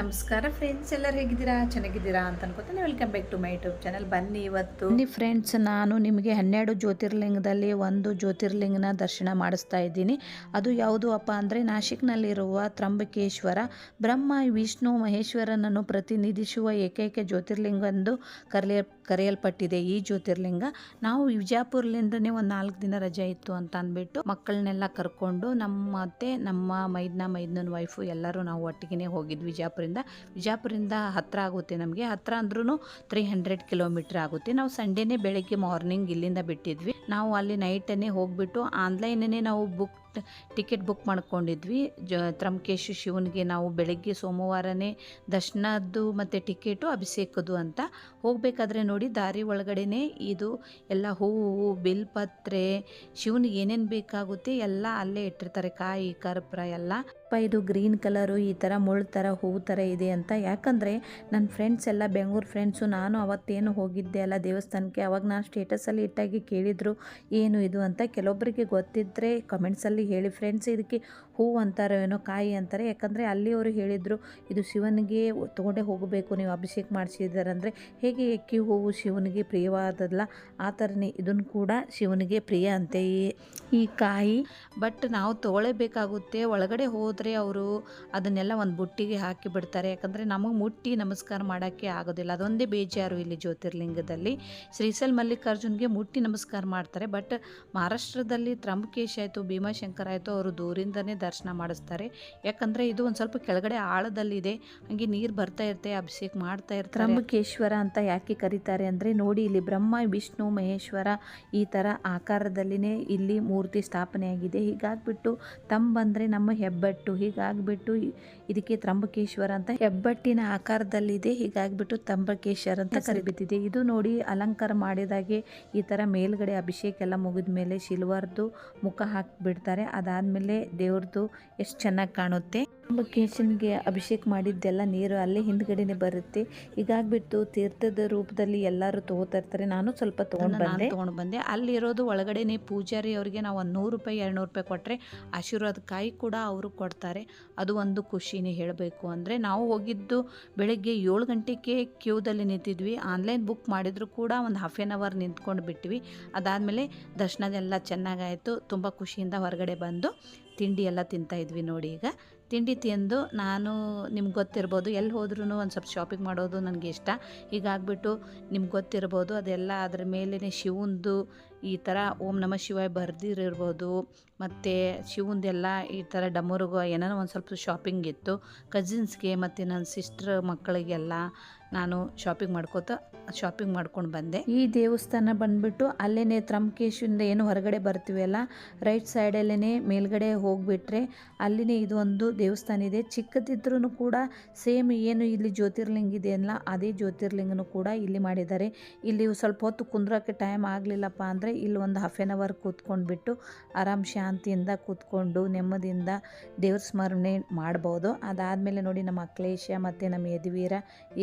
ನಮಸ್ಕಾರ ಫ್ರೆಂಡ್ಸ್ ಎಲ್ಲರೂ ಹೇಗಿದ್ದೀರಾ? ಚೆನ್ನಾಗಿದ್ದೀರಾ ಅಂತ ಅನ್ಕೋತೀನಿ welcome back to my YouTube channel ಬನ್ನಿ ಇವತ್ತು. ಬನ್ನಿ ಫ್ರೆಂಡ್ಸ್ ನಾನು ನಿಮಗೆ ಹನ್ನೆರಡು ಜ್ಯೋತಿರ್ಲಿಂಗದಲ್ಲಿ ಒಂದು ಜ್ಯೋತಿರ್ಲಿಂಗನ ದರ್ಶನ ಮಾಡಿಸ್ತಾ ಇದ್ದೀನಿ. ಅದು ಯಾವುದು ಅಪ್ಪ ಅಂದರೆ, ನಾಶಿಕ್ನಲ್ಲಿರುವ ತ್ರಂಬಕೇಶ್ವರ ಬ್ರಹ್ಮ, ವಿಷ್ಣು, ಮಹೇಶ್ವರನನ್ನು ಪ್ರತಿನಿಧಿಸುವ ಏಕೈಕ ಜ್ಯೋತಿರ್ಲಿಂಗ ಎಂದು ಕರೆಯ ಕರೆಯಲ್ಪಟ್ಟಿದೆ ಈ ಜ್ಯೋತಿರ್ಲಿಂಗ. ನಾವು ವಿಜಯಪುರ್ಲಿಂದನೇ ಒಂದು ನಾಲ್ಕು ದಿನ ರಜೆ ಇತ್ತು ಅಂತ ಅಂದ್ಬಿಟ್ಟು ಮಕ್ಕಳನ್ನೆಲ್ಲ ಕರ್ಕೊಂಡು ನಮ್ಮ ನಮ್ಮ ಮೈದ್ನ, ಮೈದ್ನನ ವೈಫು ಎಲ್ಲರೂ ನಾವು ಒಟ್ಟಿಗೆ ಹೋಗಿದ್ವಿ ವಿಜಯಪುರಿಂದ ವಿಜಯಪುರದಿಂದ ಹತ್ರ ಆಗುತ್ತೆ ನಮಗೆ. ಹತ್ರ ಅಂದ್ರೂ ತ್ರೀ ಹಂಡ್ರೆಡ್ ಕಿಲೋಮೀಟರ್ ಆಗುತ್ತೆ. ನಾವು ಸಂಡೇನೇ ಬೆಳಗ್ಗೆ ಮಾರ್ನಿಂಗ್ ಇಲ್ಲಿಂದ ಬಿಟ್ಟಿದ್ವಿ. ನಾವು ಅಲ್ಲಿ ನೈಟನ್ನೇ ಹೋಗ್ಬಿಟ್ಟು ಆನ್ಲೈನೇ ನಾವು ಬುಕ್ ಟಿಕೆಟ್ ಬುಕ್ ಮಾಡ್ಕೊಂಡಿದ್ವಿ. ಜ ತ್ರಮಕೇಶ್ ಶಿವನಿಗೆ ನಾವು ಬೆಳಗ್ಗೆ ಸೋಮವಾರನೇ ದರ್ಶನದ್ದು ಮತ್ತು ಟಿಕೆಟು, ಅಭಿಷೇಕದ್ದು ಅಂತ. ಹೋಗಬೇಕಾದ್ರೆ ನೋಡಿ ದಾರಿ ಒಳಗಡೆನೆ ಇದು ಎಲ್ಲ ಹೂವು ಬಿಲ್ಪತ್ರೆ ಶಿವನಿಗೆ ಏನೇನು ಬೇಕಾಗುತ್ತೆ ಎಲ್ಲ ಅಲ್ಲೇ ಇಟ್ಟಿರ್ತಾರೆ. ಕಾಯಿ, ಕರ್ಪೂರ ಎಲ್ಲ. ಇದು ಗ್ರೀನ್ ಕಲರು, ಈ ಥರ ಮುಳ್ಳು ಥರ ಹೂವು ಥರ ಇದೆ ಅಂತ. ಯಾಕಂದರೆ ನನ್ನ ಫ್ರೆಂಡ್ಸ್ ಎಲ್ಲ, ಬೆಂಗಳೂರು ಫ್ರೆಂಡ್ಸು, ನಾನು ಅವತ್ತೇನು ಹೋಗಿದ್ದೆ ಅಲ್ಲ ದೇವಸ್ಥಾನಕ್ಕೆ, ಅವಾಗ ನಾನು ಸ್ಟೇಟಸಲ್ಲಿ ಇಟ್ಟಾಗಿ ಕೇಳಿದರು, ಏನು ಇದು ಅಂತ. ಕೆಲವೊಬ್ಬರಿಗೆ ಗೊತ್ತಿದ್ದರೆ ಕಮೆಂಟ್ಸಲ್ಲಿ ಹೇಳಿ ಫ್ರೆಂಡ್ಸ್ ಇದಕ್ಕೆ ಹೂವು ಅಂತಾರೋ ಏನೋ ಕಾಯಿ ಅಂತಾರೆ. ಯಾಕಂದರೆ ಅಲ್ಲಿ ಅವರು ಹೇಳಿದರು, ಇದು ಶಿವನಿಗೆ ತೊಗೊಂಡೇ ಹೋಗಬೇಕು, ನೀವು ಅಭಿಷೇಕ ಮಾಡಿಸಿದಾರಂದರೆ ಹೇಗೆ ಎಕ್ಕಿ ಹೂವು ಶಿವನಿಗೆ ಪ್ರಿಯವಾದಲ್ಲ ಆ ಥರನೇ ಇದನ್ನು ಕೂಡ ಶಿವನಿಗೆ ಪ್ರಿಯ ಅಂತೆ ಈ ಕಾಯಿ. ಬಟ್ ನಾವು ತೊಗೊಳ್ಳೇಬೇಕಾಗುತ್ತೆ, ಒಳಗಡೆ ಹೋದರೆ ಅವರು ಅದನ್ನೆಲ್ಲ ಒಂದು ಬುಟ್ಟಿಗೆ ಹಾಕಿ ಬಿಡ್ತಾರೆ. ಯಾಕಂದರೆ ನಮಗೆ ಮುಟ್ಟಿ ನಮಸ್ಕಾರ ಮಾಡೋಕ್ಕೆ ಆಗೋದಿಲ್ಲ. ಅದೊಂದೇ ಬೇಜಾರು ಇಲ್ಲಿ ಜ್ಯೋತಿರ್ಲಿಂಗದಲ್ಲಿ. ಶ್ರೀಸಲ್ ಮಲ್ಲಿಕಾರ್ಜುನ್ಗೆ ಮುಟ್ಟಿ ನಮಸ್ಕಾರ ಮಾಡ್ತಾರೆ. ಬಟ್ ಮಹಾರಾಷ್ಟ್ರದಲ್ಲಿ ತ್ರಂಬಕೇಶ್ ಆಯಿತು, ಭೀಮಾಶಂಕರ್ ಆಯಿತು, ಅವರು ದೂರಿಂದನೇ ದರ್ಶನ ಮಾಡಿಸ್ತಾರೆ. ಯಾಕಂದರೆ ಇದು ಒಂದು ಸ್ವಲ್ಪ ಕೆಳಗಡೆ ಆಳದಲ್ಲಿದೆ. ಹಾಗೆ ನೀರು ಬರ್ತಾ ಇರುತ್ತೆ ಅಭಿಷೇಕ ಮಾಡ್ತಾ ಇರ್ತಾರೆ. ತ್ರಂಬಕೇಶ್ವರ ಅಂತ ಯಾಕೆ ಕರೀತಾರೆ ಅಂದರೆ ನೋಡಿ ಇಲ್ಲಿ ಬ್ರಹ್ಮ ವಿಷ್ಣು ಮಹೇಶ್ವರ ಈ ಥರ ಆಕಾರದಲ್ಲಿನೇ ಇಲ್ಲಿ ಮೂರ್ತಿ ಸ್ಥಾಪನೆಯಾಗಿದೆ ಹೀಗಾಗ್ಬಿಟ್ಟು ತಂಬಂದರೆ ನಮ್ಮ ಹೆಬ್ಬಟ್ಟು ಹೀಗಾಗ್ಬಿಟ್ಟು ಇದಕ್ಕೆ ತ್ರಂಬಕೇಶ್ವರ ಅಂತ ಹೆಬ್ಬಟ್ಟಿನ ಆಕಾರದಲ್ಲಿದೆ. ಹೀಗಾಗ್ಬಿಟ್ಟು ತಂಬಕೇಶ್ವರ ಅಂತ ಕರಿಬಿದ್ದಿದೆ ಇದು ನೋಡಿ ಅಲಂಕಾರ ಮಾಡಿದಾಗೆ ಈ ಥರ ಮೇಲ್ಗಡೆ ಅಭಿಷೇಕ ಎಲ್ಲ ಮುಗಿದ ಮೇಲೆ ಶಿಲ್ವಾರ್ದು ಮುಖ ಹಾಕಿಬಿಡ್ತಾರೆ. ಅದಾದಮೇಲೆ ದೇವ್ರದ್ದು ಎಷ್ಟು ಚೆನ್ನಾಗಿ ಕಾಣುತ್ತೆ. ತ್ರಂಬಕೇಶನ್ಗೆ ಅಭಿಷೇಕ ಮಾಡಿದ್ದೆಲ್ಲ ನೀರು ಅಲ್ಲೇ ಹಿಂದ್ಗಡೆನೆ ಬರುತ್ತೆ. ಈಗಾಗ್ಬಿಟ್ಟು ತೀರ್ಥದ ರೂಪದಲ್ಲಿ ಎಲ್ಲರೂ ತಗೋತಾ ಇರ್ತಾರೆ. ನಾನು ಸ್ವಲ್ಪ ತೊಗೊಂಡು ಬಂದೆ. ತೊಗೊಂಡು ಬಂದೆ. ಅಲ್ಲಿರೋದು ಒಳಗಡೆನೆ ಪೂಜಾರಿ ಅವರಿಗೆ ನಾವು ಒಂದು ನೂರು ರೂಪಾಯಿ ಎರಡು ನೂರು ರೂಪಾಯಿ ಕೊಟ್ಟರೆ ಆಶೀರ್ವಾದ ಕಾಯಿ ಕೂಡ ಅವರು ಕೊಡ್ತಾರೆ. ಅದು ಒಂದು ಖುಷಿನೇ ಹೇಳಬೇಕು ಅಂದರೆ ನಾವು ಹೋಗಿದ್ದು ಬೆಳಗ್ಗೆ ಏಳು ಗಂಟೆಗೆ ಕ್ಯೂದಲ್ಲಿ ನಿಂತಿದ್ವಿ. ಆನ್ಲೈನ್ ಬುಕ್ ಮಾಡಿದ್ರು ಕೂಡ ಒಂದು ಹಾಫ್ ಆನ್ ಅವರ್ ನಿಂತ್ಕೊಂಡು ಬಿಟ್ವಿ. ಅದಾದಮೇಲೆ ದರ್ಶನದೆಲ್ಲ ಚೆನ್ನಾಗಾಯಿತು. ತುಂಬ ಖುಷಿಯಿಂದ ಹೊರಗಡೆ ಬಂದು ತಿಂಡಿ ಎಲ್ಲ ತಿಂತಾ ಇದ್ವಿ ನೋಡಿ ಈಗ. ತಿಂಡಿ ತಿಂದು ನಾನು ನಿಮ್ಗೆ ಗೊತ್ತಿರ್ಬೋದು, ಎಲ್ಲಿ ಹೋದ್ರೂ ಒಂದು ಸ್ವಲ್ಪ ಶಾಪಿಂಗ್ ಮಾಡೋದು ನನಗೆ ಇಷ್ಟ. ಹೀಗಾಗ್ಬಿಟ್ಟು ನಿಮ್ಗೆ ಗೊತ್ತಿರ್ಬೋದು, ಅದೆಲ್ಲ ಅದ್ರ ಮೇಲೇ ಶಿವಂದು ಈ ಥರ ಓಂ ನಮ ಶಿವಾಯ ಬರೆದಿರಬಹುದು ಮತ್ತು ಶಿವಂದೆಲ್ಲ ಈ ಥರ ಡಮರುಗ ಏನೋ ಒಂದು ಸ್ವಲ್ಪ ಶಾಪಿಂಗ್ ಇತ್ತು. ಕಸಿನ್ಸ್ಗೆ ಮತ್ತು ನನ್ನ ಸಿಸ್ಟ್ರ್ ಮಕ್ಕಳಿಗೆಲ್ಲ ನಾನು ಶಾಪಿಂಗ್ ಮಾಡ್ಕೋತ ಶಾಪಿಂಗ್ ಮಾಡ್ಕೊಂಡು ಬಂದೆ. ಈ ದೇವಸ್ಥಾನ ಬಂದ್ಬಿಟ್ಟು ಅಲ್ಲೇ ತ್ರಂಕೇಶಿಂದ ಏನು ಹೊರಗಡೆ ಬರ್ತೀವಲ್ಲ ರೈಟ್ ಸೈಡಲ್ಲೇ ಮೇಲ್ಗಡೆ ಹೋಗಿಬಿಟ್ರೆ ಅಲ್ಲಿನೇ ಇದು ಒಂದು ದೇವಸ್ಥಾನ ಇದೆ. ಚಿಕ್ಕದಿದ್ರೂ ಕೂಡ ಸೇಮ್ ಏನು ಇಲ್ಲಿ ಜ್ಯೋತಿರ್ಲಿಂಗ ಇದೆಯಲ್ಲ ಅದೇ ಜ್ಯೋತಿರ್ಲಿಂಗನೂ ಕೂಡ ಇಲ್ಲಿ ಮಾಡಿದ್ದಾರೆ. ಇಲ್ಲಿ ಸ್ವಲ್ಪ ಹೊತ್ತು ಕುಂದ್ರಕ್ಕೆ ಟೈಮ್ ಆಗಲಿಲ್ಲಪ್ಪ ಅಂದರೆ ಇಲ್ಲಿ ಒಂದು ಹಾಫ್ ಆನ್ ಅವರ್ ಕೂತ್ಕೊಂಡ್ಬಿಟ್ಟು ಆರಾಮ್ ಶಾಂತಿಯಿಂದ ಕೂತ್ಕೊಂಡು ನೆಮ್ಮದಿಯಿಂದ ದೇವ್ರ ಸ್ಮರಣೆ ಮಾಡ್ಬೋದು. ಅದಾದಮೇಲೆ ನೋಡಿ ನಮ್ಮ ಅಕ್ಲೇಶ ಮತ್ತು ನಮ್ಮ ಯದುವೀರ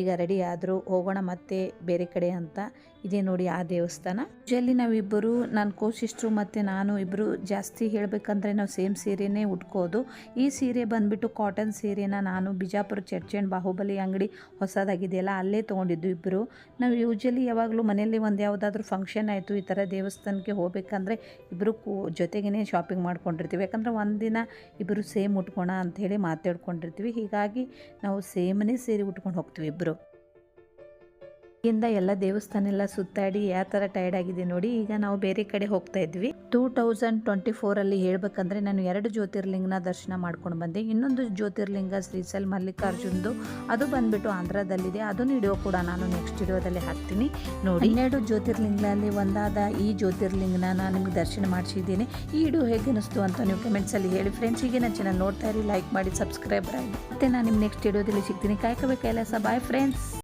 ಈಗ ರೆಡಿ ಆದರೂ. ಹೋಗೋಣ ಮತ್ತೆ ಬೇರೆ ಕಡೆ ಅಂತ. ಇದೇ ನೋಡಿ ಆ ದೇವಸ್ಥಾನ. ಜಲ್ಲಿ ನಾವಿಬ್ಬರು ನನ್ನ ಕೋಶಿಸ್ಟ್ರು ಮತ್ತು ನಾನು ಇಬ್ಬರು ಜಾಸ್ತಿ ಹೇಳಬೇಕಂದ್ರೆ ನಾವು ಸೇಮ್ ಸೀರೆನೇ ಉಟ್ಕೋದು. ಈ ಸೀರೆ ಬಂದ್ಬಿಟ್ಟು ಕಾಟನ್ ಸೀರೆನ ನಾನು ಬಿಜಾಪುರ ಚರ್ಚ್ ಆ್ಯಂಡ್ ಬಾಹುಬಲಿ ಅಂಗಡಿ ಹೊಸದಾಗಿದೆಯಲ್ಲ, ಅಲ್ಲೇ ತೊಗೊಂಡಿದ್ದು ಇಬ್ಬರು ನಾವು ಯೂಶಲಿ ಯಾವಾಗಲೂ ಮನೆಯಲ್ಲಿ ಒಂದು ಯಾವುದಾದ್ರೂ ಫಂಕ್ಷನ್ ಆಯಿತು, ಈ ಥರ ದೇವಸ್ಥಾನಕ್ಕೆ ಹೋಗಬೇಕಂದ್ರೆ ಇಬ್ಬರು ಕೂ ಜೊತೆಗೇ ಶಾಪಿಂಗ್ ಮಾಡ್ಕೊಂಡಿರ್ತೀವಿ. ಯಾಕಂದರೆ ಒಂದಿನ ಇಬ್ಬರು ಸೇಮ್ ಉಟ್ಕೋಣ ಅಂಥೇಳಿ ಮಾತಾಡ್ಕೊಂಡಿರ್ತೀವಿ. ಹೀಗಾಗಿ ನಾವು ಸೇಮನೇ ಸೇರಿ ಉಟ್ಕೊಂಡು ಹೋಗ್ತೀವಿ ಇಬ್ಬರು ಇಂದ ಎಲ್ಲ ದೇವಸ್ಥಾನ ಎಲ್ಲ ಸುತ್ತಾಡಿ ಯಾವ ಥರ ಟೈರ್ಡ್ ಆಗಿದೆ ನೋಡಿ, ಈಗ ನಾವು ಬೇರೆ ಕಡೆ ಹೋಗ್ತಾ ಇದ್ವಿ. ಟೂ ತೌಸಂಡ್ ಟ್ವೆಂಟಿ ಫೋರಲ್ಲಿ ಹೇಳ್ಬೇಕಂದ್ರೆ ನಾನು ಎರಡು ಜ್ಯೋತಿರ್ಲಿಂಗನ ದರ್ಶನ ಮಾಡ್ಕೊಂಡು ಬಂದೆ. ಇನ್ನೊಂದು ಜ್ಯೋತಿರ್ಲಿಂಗ ಶ್ರೀಸಲ್ ಮಲ್ಲಿಕಾರ್ಜುನ್ದು. ಅದು ಬಂದ್ಬಿಟ್ಟು ಆಂಧ್ರದಲ್ಲಿದೆ. ಅದನ್ನು ವಿಡಿಯೋ ಕೂಡ ನಾನು ನೆಕ್ಸ್ಟ್ ವಿಡಿಯೋದಲ್ಲಿ ಹಾಕ್ತೀನಿ. ನೋಡಿ, ಹನ್ನೆರಡು ಜ್ಯೋತಿರ್ಲಿಂಗದಲ್ಲಿ ಒಂದಾದ ಈ ಜ್ಯೋತಿರ್ಲಿಂಗನ ನಾನು ನಿಮ್ಗೆ ದರ್ಶನ ಮಾಡಿಸಿದ್ದೀನಿ. ಈ ವಿಡಿಯೋ ಹೇಗೆ ಅನಿಸ್ತು ಅಂತ ನೀವು ಕಮೆಂಟ್ಸಲ್ಲಿ ಹೇಳಿ. ಫ್ರೆಂಡ್ಸ್ ಹೀಗೆ ನಾನು ಚೆನ್ನಾಗಿ ನೋಡ್ತಾ ಇರಿ ಲೈಕ್ ಮಾಡಿ ಸಬ್ಸ್ಕ್ರೈಬರ್ ಆಗಿ ಮತ್ತೆ ನಾನು ನಿಮ್ಮ ನೆಕ್ಸ್ಟ್ ವಿಡಿಯೋದಲ್ಲಿ ಸಿಗ್ತೀನಿ. ಕಾಯ್ಕೋಬೇಕು ಕೆಲಸ. Bye friends